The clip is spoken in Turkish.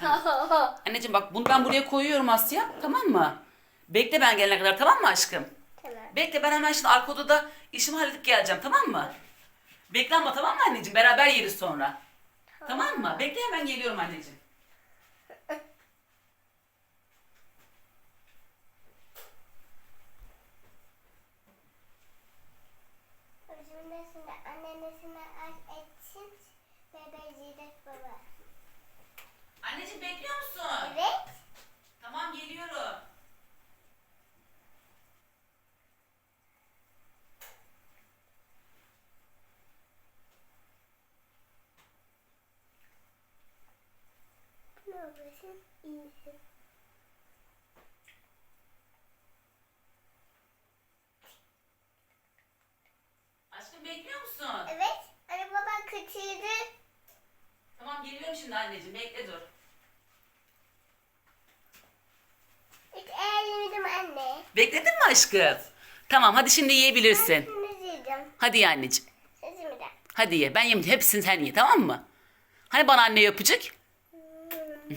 Anneciğim bak bunu ben buraya koyuyorum Asya. Tamam mı? Bekle ben gelene kadar tamam mı aşkım? tamam. Bekle ben hemen şimdi arka odada işimi halledip geleceğim tamam mı? Bekle ama tamam mı anneciğim? Beraber yeriz sonra. Tamam mı? Bekle hemen geliyorum anneciğim. Cümlesinde annenesine aç etsin bebeği de baba. Anneciğim bekliyor musun? Evet. Tamam geliyorum. Yapıyorsun? İyisin. Aşkım bekliyor musun? Evet. Anne baba kaçırdı. Tamam geliyorum şimdi anneciğim bekle dur. Bekledin mi aşkım? Tamam hadi şimdi yiyebilirsin. Şimdi yiyeceğim. Hadi ye anneciğim. Sözümü de. Hadi ye. Ben yemeyeyim. Hepsini sen ye tamam mı? Hani bana anne öpücük?